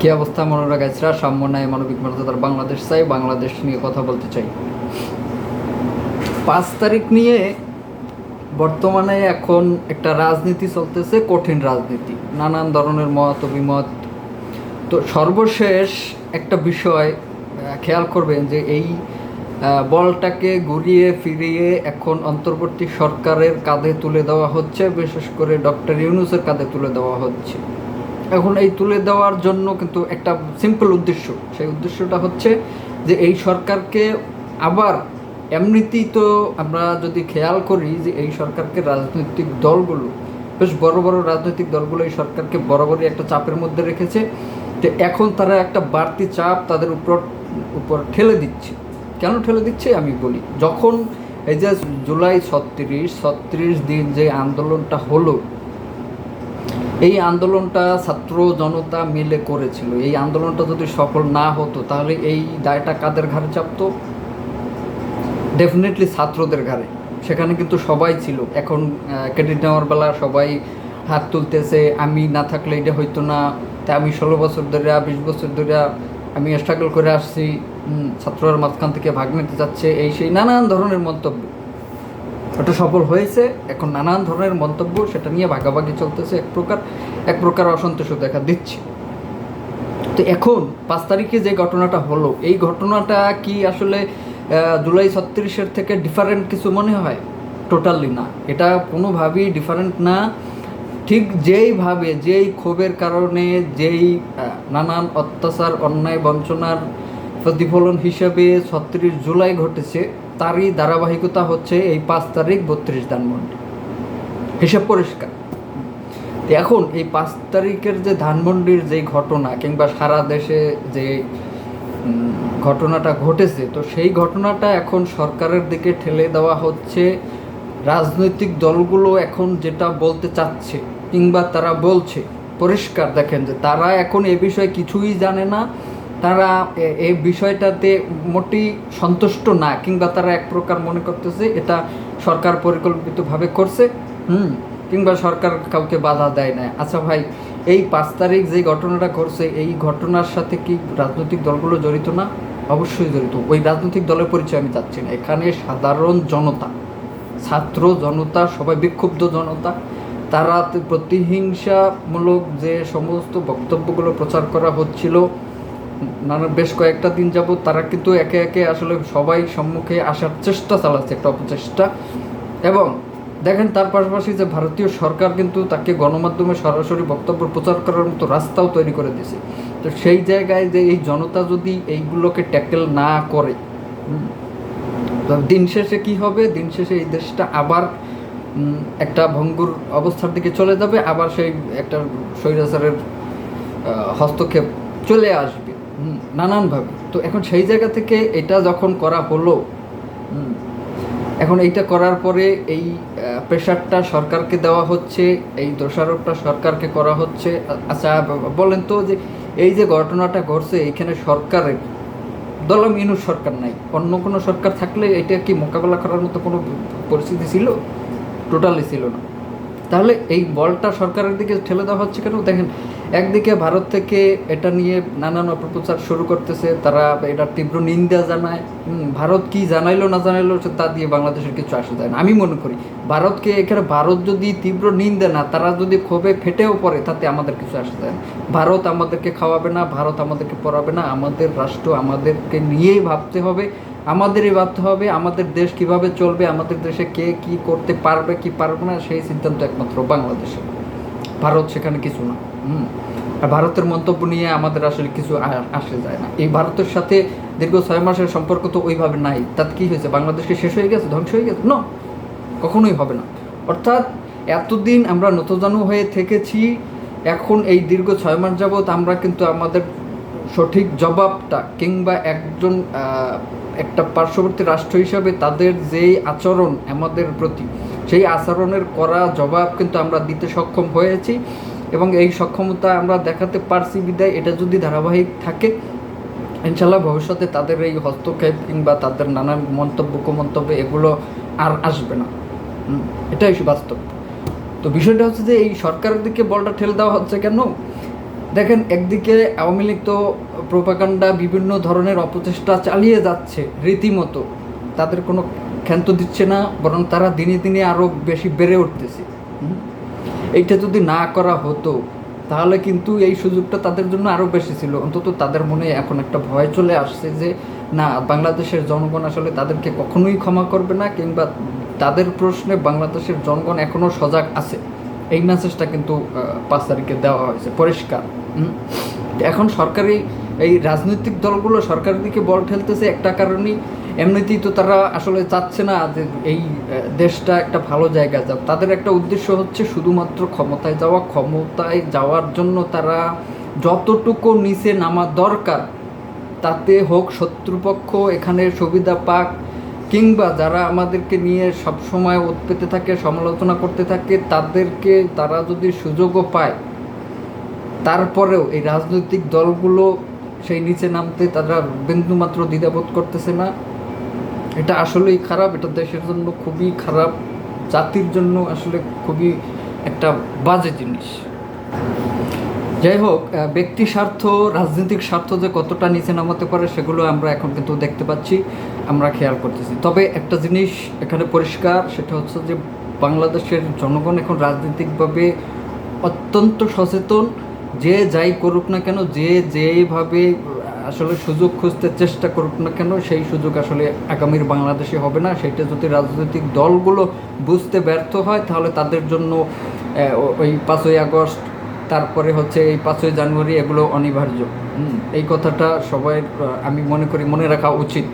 কি অবস্থা মনোরা গাছরা সাম্য, ন্যায়, মানবিক মর্যাদার বাংলাদেশ চাই, বাংলাদেশ নিয়ে কথা বলতে চাই। পাঁচ তারিখ নিয়ে বর্তমানে এখন একটা রাজনীতি চলতেছে, কঠিন রাজনীতি, নানান ধরনের মত অভিমত তো সর্বশেষ একটা বিষয় খেয়াল করবেন যে এই বলটাকে ঘুরিয়ে ফিরিয়ে এখন অন্তর্বর্তী সরকারের কাঁধে তুলে দেওয়া হচ্ছে, বিশেষ করে ডক্টর ইউনুসের কাঁধে তুলে দেওয়া হচ্ছে। এখন এই তুলে দেওয়ার জন্য কিন্তু একটা সিম্পল উদ্দেশ্য। সেই উদ্দেশ্যটা হচ্ছে যে এই সরকারকে আবার এমনিতেই তো আমরা যদি খেয়াল করি যে এই সরকারকে রাজনৈতিক দলগুলো, বেশ বড় বড় রাজনৈতিক দলগুলো এই সরকারকে বরাবরই একটা চাপের মধ্যে রেখেছে তো এখন তারা একটা বাড়তি চাপ তাদের উপর উপর ঠেলে দিচ্ছে। কেন ঠেলে দিচ্ছে? আমি বলি, যখন এই যে জুলাই ছত্রিশ ছত্রিশ দিন যে আন্দোলনটা হলো এই আন্দোলনটা ছাত্র জনতা মিলে করেছিল। এই আন্দোলনটা যদি সফল না হতো, তাহলে এই দায়টা কাদের ঘাড়ে চাপতো? ডেফিনেটলি ছাত্রদের ঘাড়ে। সেখানে কিন্তু সবাই ছিল। এখন ক্রেডিট নেওয়ার বেলা সবাই হাত তুলতেছে, আমি না থাকলে এটা হইতো না। তাই আমি ষোলো বছর ধরে, বিশ বছর ধরে আমি স্ট্রাগল করে আসছি। ছাত্ররা মাঝখান থেকে ভাগ নিতে যাচ্ছে এই সেই নানান ধরনের মন্তব্য। ওটা সফল হয়েছে। এখন নানান ধরনের মন্তব্য সেটা নিয়ে ভাগাভাগি চলতেছে। এক প্রকার এক প্রকার অসন্তোষ দেখা দিচ্ছে। তো এখন পাঁচ তারিখে যে ঘটনাটা হলো, এই ঘটনাটা কি আসলে জুলাই ছত্রিশের থেকে ডিফারেন্ট কিছু মনে হয়? টোটালি না। এটা কোনোভাবেই ডিফারেন্ট না। ঠিক যেইভাবে, যেই ক্ষোভের কারণে, যেই নানান অত্যাচার, অন্যায়, বঞ্চনার প্রতিফলন হিসেবে ছত্রিশ জুলাই ঘটেছে তারই ধারাবাহিকতা হচ্ছে এই পাঁচ তারিখ বত্রিশ ধানমন্ডি। হিসাব পরিষ্কার। এখন এই পাঁচ তারিখের যে ধানমন্ডির যে ঘটনা কিংবা সারা দেশে যে ঘটনাটা ঘটেছে, তো সেই ঘটনাটা এখন সরকারের দিকে ঠেলে দেওয়া হচ্ছে। রাজনৈতিক দলগুলো এখন যেটা বলতে চাচ্ছে কিংবা তারা বলছে, পরিষ্কার দেখেন যে তারা এখন এ বিষয়ে কিছুই জানে না। তারা এই বিষয়টাতে মোটেই সন্তুষ্ট না, কিংবা তারা এক প্রকার মনে করতেছে এটা সরকার পরিকল্পিতভাবে করছে, হুম, কিংবা সরকার কাউকে বাধা দেয় না। আচ্ছা ভাই, এই পাঁচ তারিখ যে ঘটনাটা ঘটছে, এই ঘটনার সাথে কি রাজনৈতিক দলগুলো জড়িত না? অবশ্যই জড়িত। ওই রাজনৈতিক দলের পরিচয় আমি চাচ্ছি না। এখানে সাধারণ জনতা, ছাত্র জনতা, সবাই বিক্ষুব্ধ জনতা, তারা প্রতিহিংসামূলক যে সমস্ত বক্তব্যগুলো প্রচার করা হচ্ছিল নানা বেশ কয়েকটা দিন যাবত তারা কিন্তু একে একে আসলে সবাই সম্মুখে আসার চেষ্টা চালাচ্ছে, একটা অপচেষ্টা। এবং দেখেন তার পাশাপাশি যে ভারতীয় সরকার কিন্তু তাকে গণমাধ্যমে সরাসরি বক্তব্য প্রচার করার মতো রাস্তাও তৈরি করে দিয়েছে। তো সেই জায়গায় যে এই জনতা যদি এইগুলোকে ট্যাকেল না করে দিন শেষে কি হবে? দিন শেষে এই দেশটা আবার একটা ভঙ্গুর অবস্থার দিকে চলে যাবে, আবার সেই একটা স্বৈরাচারের হস্তক্ষেপ চলে আসবে। নানানভাবে। তো এখন সেই জায়গা থেকে এটা যখন করা হলো এখন এইটা করার পরে এই প্রেশারটা সরকারকে দেওয়া হচ্ছে, এই দোষারোপটা সরকারকে করা হচ্ছে। আচ্ছা বলেন তো যে এই যে ঘটনাটা ঘটছে, এখানে সরকারের দলম ইনুস সরকার নাই। অন্য কোনো সরকার থাকলে এটা কি মোকাবেলা করার মতো কোনো পরিস্থিতি ছিল? টোটালি ছিল না। তাহলে এই বলটা সরকারের দিকে ঠেলে দেওয়া হচ্ছে কেন? দেখেন একদিকে ভারত থেকে এটা নিয়ে নানান অপপ্রচার শুরু করতেছে, তারা এটা তীব্র নিন্দা জানায়। ভারত কি জানাইলো, না জানাইলো তা দিয়ে বাংলাদেশের কিছু আসে যায় না। আমি মনে করি, ভারতকে এখানে ভারত যদি তীব্র নিন্দা না, তারা যদি ক্ষোভে ফেটেও পড়ে, তাতে আমাদের কিছু আসে যায় না। ভারত আমাদেরকে খাওয়াবে না, ভারত আমাদেরকে পড়াবে না, আমাদের রাষ্ট্র আমাদেরকে নিয়েই ভাবতে হবে, আমাদেরই ভাবতে হবে, আমাদের দেশ কীভাবে চলবে, আমাদের দেশে কে কি করতে পারবে, কি পারবে না, সেই সিদ্ধান্ত একমাত্র বাংলাদেশের ভারত সেখানে কিছু না। ভারতের মন্তব্য নিয়ে আমাদের আসলে কিছু আসে যায় না। এই ভারতের সাথে দীর্ঘ ছয় মাসের সম্পর্ক তো ওইভাবে নাই। তাতে কি হয়েছে? বাংলাদেশকে শেষ হয়ে গেছে? ধ্বংস হয়ে গেছে? না কখনোই হবে না। অর্থাৎ এতদিন আমরা নতজানু হয়ে থেকেছি, এখন এই দীর্ঘ ছয় মাস যাবৎ আমরা কিন্তু আমাদের সঠিক জবাবটা কিংবা একজন একটা পার্শ্ববর্তী রাষ্ট্র হিসাবে তাদের যেই আচরণ আমাদের প্রতি, সেই আচরণের করা জবাব কিন্তু আমরা দিতে সক্ষম হয়েছি। এবং এই সক্ষমতা আমরা দেখাতে পারছি বিদায়। এটা যদি ধারাবাহিক থাকে ইনশাল্লাহ ভবিষ্যতে তাদের এই হস্তক্ষেপ কিংবা তাদের নানান মন্তব্য, কুমন্তব্য এগুলো আর আসবে না। এটাই বাস্তব। তো বিষয়টা হচ্ছে যে এই সরকারের দিকে বলটা ঠেলে দেওয়া হচ্ছে কেন? দেখেন, একদিকে আওয়ামী লীগ তো প্রোপাকাণ্ডা বিভিন্ন ধরনের অপচেষ্টা চালিয়ে যাচ্ছে রীতিমতো। তাদের কোনো ক্ষান্ত দিচ্ছে না, বরং তারা দিনে দিনে আরও বেশি বেড়ে উঠতেছে? এইটা যদি না করা হতো, তাহলে কিন্তু এই সুযোগটা তাদের জন্য আরও বেশি ছিল। অন্তত তাদের মনে এখন একটা ভয় চলে আসছে যে, না, বাংলাদেশের জনগণ আসলে তাদেরকে কখনোই ক্ষমা করবে না, কিংবা তাদের প্রশ্নে বাংলাদেশের জনগণ এখনও সজাগ আছে। এই মেসেজটা কিন্তু পাঁচ তারিখে দেওয়া হয়েছে, পরিষ্কার এখন সরকারি এই রাজনৈতিক দলগুলো সরকারের দিকে বল ঠেলতেছে একটা কারণেই, এমনিতেই তো তারা আসলে চাচ্ছে না যে এই দেশটা একটা ভালো জায়গা যাক। তাদের একটা উদ্দেশ্য হচ্ছে শুধুমাত্র ক্ষমতায় যাওয়া, ক্ষমতায় যাওয়ার জন্য তারা যতটুকু নিচে নামা দরকার, তাতে হোক শত্রুপক্ষ, এখানে সুবিধা পাক কিংবা যারা আমাদেরকে নিয়ে সবসময় উৎপেতে থাকে, সমালোচনা করতে থাকে, তাদেরকে তারা যদি সুযোগও পায়, তারপরেও এই রাজনৈতিক দলগুলো সেই নিচে নামতে তারা বিন্দুমাত্র দ্বিধাবোধ করতেছে না। এটা আসলেই খারাপ, এটা দেশের জন্য খুবই খারাপ, জাতির জন্য আসলে খুবই একটা বাজে জিনিস। যাই হোক ব্যক্তি স্বার্থ, রাজনৈতিক স্বার্থ যে কতটা নিচে নামাতে পারে সেগুলো আমরা এখন কিন্তু দেখতে পাচ্ছি। আমরা খেয়াল করতেছি। তবে একটা জিনিস এখানে পরিষ্কার, সেটা হচ্ছে যে বাংলাদেশের জনগণ এখন রাজনৈতিকভাবে অত্যন্ত সচেতন। যে যাই করুক না কেন, যে যেভাবে আসলে সুযোগ খুঁজতে চেষ্টা করুক না কেন, সেই সুযোগ আসলে আগামীর বাংলাদেশে হবে না। সেটা যদি রাজনৈতিক দলগুলো বুঝতে ব্যর্থ হয়, তাহলে তাদের জন্য ওই পাঁচই আগস্ট, তারপরে হচ্ছে এই পাঁচই জানুয়ারি এগুলো অনিবার্য। এই কথাটা সবাই আমি মনে করি মনে রাখা উচিত।